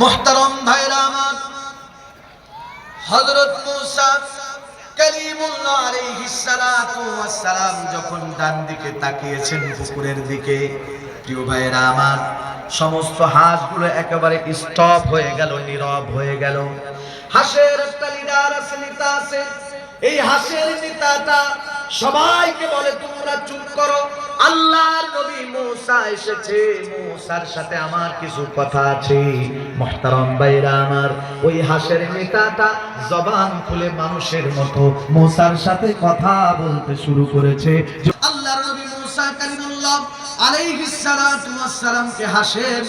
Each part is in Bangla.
মোহতারম ভাইরা আমার। হযরত মূসা কালিমুল্লাহ আলাইহিস সালাতু যখন ডান দিকে তাকিয়েছেন দিকে, প্রিয় সমস্ত হাঁসগুলো একেবারে স্টপ হয়ে গেল, নীরব হয়ে গেল। হাঁসের একটা লিডার আছে, নেতা আছে। এই হাঁসের সবাইকে বলে তোমরা মূসা এসেছে। মূসার সাথে আমার কিছু কথা আছে। ভাইরা আমার, ওই হাঁসের জবান খুলে মানুষের মতো মূসার সাথে কথা বলতে শুরু করেছে। মূসা কালিমুল্লাহ সালাতু হাসের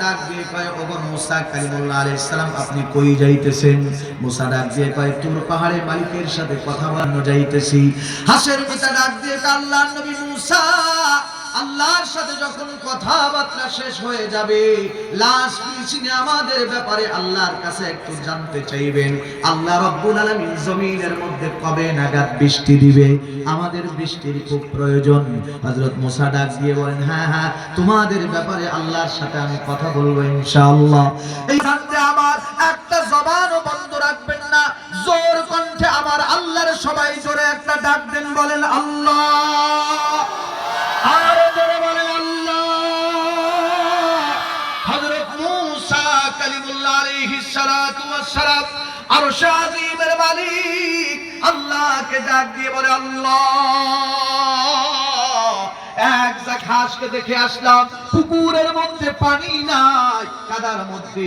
ডাক দিয়ে কয়, ওগো মূসা কালিমুল্লাহ আলাইহিস সালাম, আপনি কই যাইতেছেন? মূসা ডাক দিয়ে কয়, তুর পাহাড়ের মালিকের সাথে কথা বলানো যাইতেছি। হাসের নেতা ডাক দিয়ে আল্লাহর নবী মূসা আল্লাহর সাথে যখন কথাবার্তা শেষ হয়ে যাবে লাশ পিছিয়ে আমাদের ব্যাপারে আল্লাহর কাছে একটু জানতে চাইবেন। আল্লাহ রব্বুল আলামিন জমিনের মধ্যে কবে নাগাদ বৃষ্টি দিবে? আমাদের বৃষ্টির খুব প্রয়োজন। হযরত মুসা ডাক দিয়ে বলেন হ্যাঁ হ্যাঁ তোমাদের ব্যাপারে আল্লাহর সাথে আমি কথা বলব ইনশাআল্লাহ। এই জানতে আমার একটা জবানও বন্ধ রাখবেন না। জোর কণ্ঠে আমার আল্লাহর সবাই জোরে একটা ডাক দেন, বলেন আল্লাহ আল্লাহকে ডাক দিয়ে বলে, আল্লাহ! এক দেখে আসলাম, পুকুরের মধ্যে পানি নাই, কাদার মধ্যে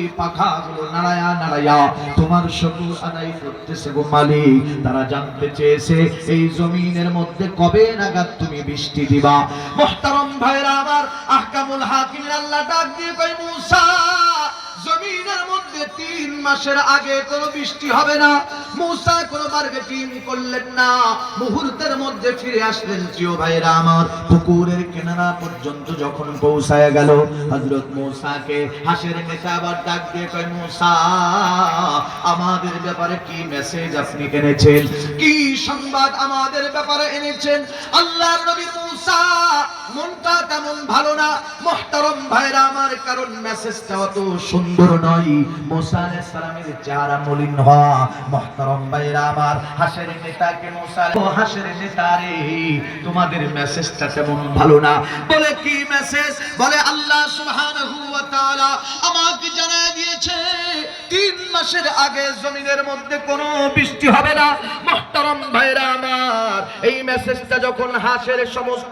নাড়ায়া নাড়ায়া, তোমার শুকুর আদায় করতেছে গো মালিক, তারা জানতে চেয়েছে, এই জমিনের মধ্যে কবে নাগাদ তুমি বৃষ্টি দিবা? মোহতারম ভাইরা আমার আহকামুল হাকিম আল্লাহ ডাক দিয়ে কই মুসা! জমিনের মধ্যে তিন মাসের আগে কোনো বৃষ্টি হবে না। মুসা কোনো মার্কেটিং করলেন না। মুহূর্তের মধ্যে ফিরে আসলেন, প্রিয় ভাইরা আমার, পুকুরের কিনারা পর্যন্ত যখন পৌঁছায় গেল, হযরত মুসাকে হাসের নেতা আবার ডাক দিয়ে কয়, মুসা, আমাদের ব্যাপারে কি মেসেজ আপনি এনেছেন? কি সংবাদ আমাদের ব্যাপারে এনেছেন? আল্লাহ নবী মুসা মনটা তেমন ভালো না। ভাইরা, আমার কারণ মেসেজটা অত সুন্দর নয়। মুসা আলাইহিস সালামের চেহারা মলিন হওয়া ভাইরা, আমার হাসের নেতাকে মুসা ও হাসের নেতা রে, তোমাদের মেসেজটা তেমন ভালো না। বলে কি মেসেজ বলে, আল্লাহ সুবহানাহু ওয়া তাআলা আমাকে জানায় দিয়েছে, তিন মাসের আগে জমিনের মধ্যে কোনো বৃষ্টি হবে না। মুহতারম ভাইরা, আমার এই মেসেজটা যখন হাঁসের সমস্ত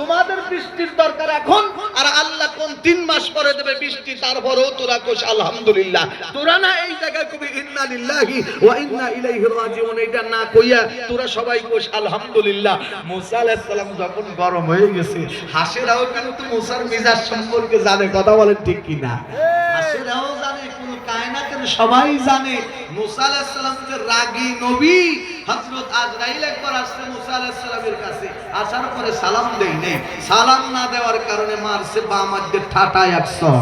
তোমাদের বৃষ্টির দরকার এখন। আর আল্লাহ কোন তিন মাস পরে দেবে বৃষ্টি তারপরেও তোরা কোষ আলহামদুলিল্লাহ। তোরা না এই জায়গায় কবি ইন্না লিল্লাহি ওয়া ইন্না ইলাইহি রাজিউন এটা না কইয়া তোরা সবাই কোষ আলহামদুলিল্লাহ। মুসা আলাইহিস সালাম যখন গরম হয়ে গেছে হাসেরাও কিন্তু মুসার মিজাজ সম্পর্কে জানে কথা বলেন ঠিক কি না হাসেরাও কোন সবাই জানে মুসা আলাইহিস সালাম যে রাগী নবী হজরত আজরাইল একবার আসছে মুসা আলাইহিস কাছে। আসার পরে সালাম দেয় সালাম না দেওয়ার কারণে মারছে বা মধ্যে ঠাটা একশো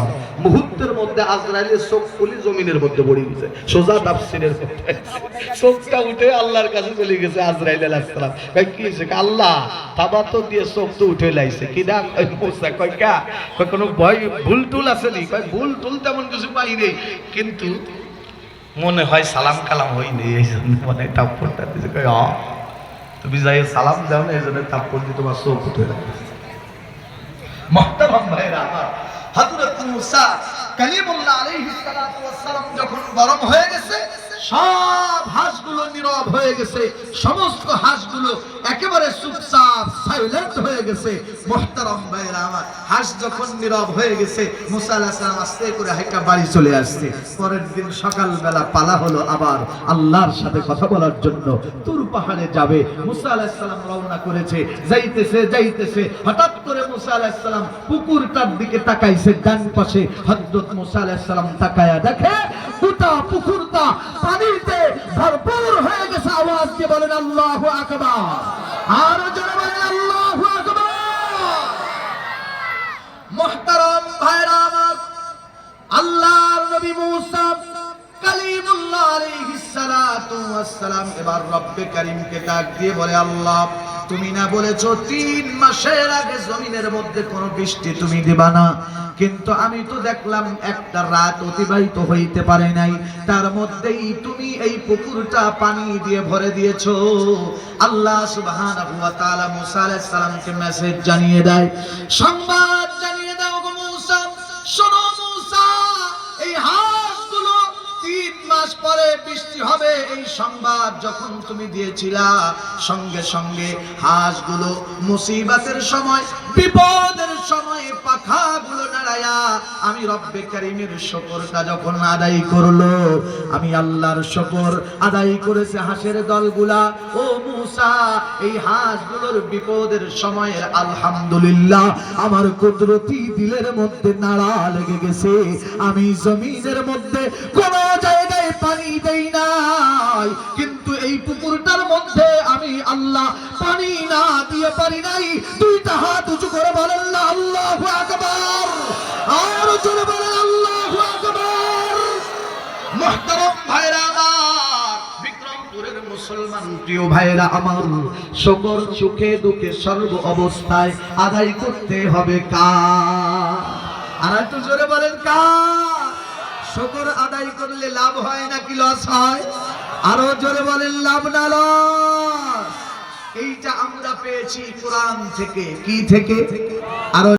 মুহূর্তের মধ্যে আজরাইলের চোখ খুলি জমিনের মধ্যে পড়ে গেছে। সোজা তাফসিরের চোখটা উঠে আল্লাহর কাছে চলে গেছে আজরাইল আলাইহিস কই কি হইছে আল্লাহ তাবা তো দিয়ে চোখ তো উঠে লাইছে। কি না মুসা কই কা? কই কোনো ভয়, ভুল টুল আছে নি? কই ভুল টুল তেমন কিছু পাই নেই। কিন্তু মনে হয় সালাম কালাম হয়নি, এই জন্য মানে কই আ তুমি যাই সালাম দাও না, এই জন্য দিয়ে তোমার চোখ উঠে মহতারাম ভাইরা, আমার মুসা কালিমুল্লাহ আলাইহিস সালাতু ওয়াস সালাম যখন গরম হয়ে গেছে সব হাঁসগুলো নীরব হয়ে গেছে। সমস্ত হাঁসগুলো একেবারে চুপচাপ সাইলেন্ট হয়ে গেছে। মোহতারম ভাইরা আমার হাঁস যখন নীরব হয়ে গেছে, মুসা আলাইহিস সালাম আস্তে করে হাইকা বাড়ি চলে আসছে। পরের দিন সকালবেলা পালা হলো আবার আল্লাহর সাথে কথা বলার জন্য। তুর পাহাড়ে যাবে। মুসা আলাইহিস সালাম রওনা করেছে। যাইতেছে যাইতেছে। হঠাৎ করে মুসা আলাইহিস সালাম পুকুরটার দিকে তাকাইছে, ডান পাশে। হযরত মুসা আলাইহিস সালাম তাকায়া দেখে গোটা পুকুরটা পানিতে ভরপুর হয়ে গেছে আওয়াজ দিয়ে বলেন আল্লাহ আকবার। আর জোরে বলেন আল্লাহ আকবার। মুহতারাম ভাইরা নবী মুসা কালিমুল্লাহ আলাইহিস সালাতু ওয়াস সালাম এবার রব্বে কারীমকে ডাক দিয়ে বলে আল্লাহ তুমি না বলেছ তিন মাসের আগে জমিনের মধ্যে কোন বৃষ্টি তুমি দিবা না। কিন্তু আমি তো দেখলাম একটা রাত অতিবাহিত হইতে পারে নাই। তার মধ্যেই তুমি এই পুকুরটা পানি দিয়ে ভরে দিয়েছ। আল্লাহ সুবহানাহু ওয়া তাআলা মুসা আলাইহিস সালামকে মেসেজ জানিয়ে দেয়, সংবাদ সংবাদ যখন তুমি দিয়েছিলা, সঙ্গে সঙ্গে হাঁসগুলো মুসিবতের সময়, বিপদের সময় পাখাগুলো নাড়ায়া আমি রব্বে কারিমের শকরটা যখন আদায় করল, আমি আল্লাহর শকর আদায় করেছে হাঁসের দলগুলা। ও মুসা, এই হাঁসগুলোর বিপদের সময়ের আলহামদুলিল্লাহ আমার কুদরতি দিলের মধ্যে নাড়া লেগে গেছে। আমি জমিনের মধ্যে কোনো পানি দেই নাই। কিন্তু এই পুকুরটার মধ্যে আমি আল্লাহ পানি না দিয়ে পারি নাই। দুইটা হাত উঁচু করে বলেন না আল্লাহু আর বলেন, আল্লাহু মুহতারাম ভাইরা মুসলমান প্রিয় ভাইরা আমার সকল দুঃখে সর্ব অবস্থায় আদায় করতে হবে কার? আর একটু জোরে বলেন, কার? শকর আদায় করলে লাভ হয় নাকি লস হয়? আরও জোরে বলেন, লাভ না লস? এইটা আমরা পেয়েছি কোরআন থেকে। কি থেকে? আরও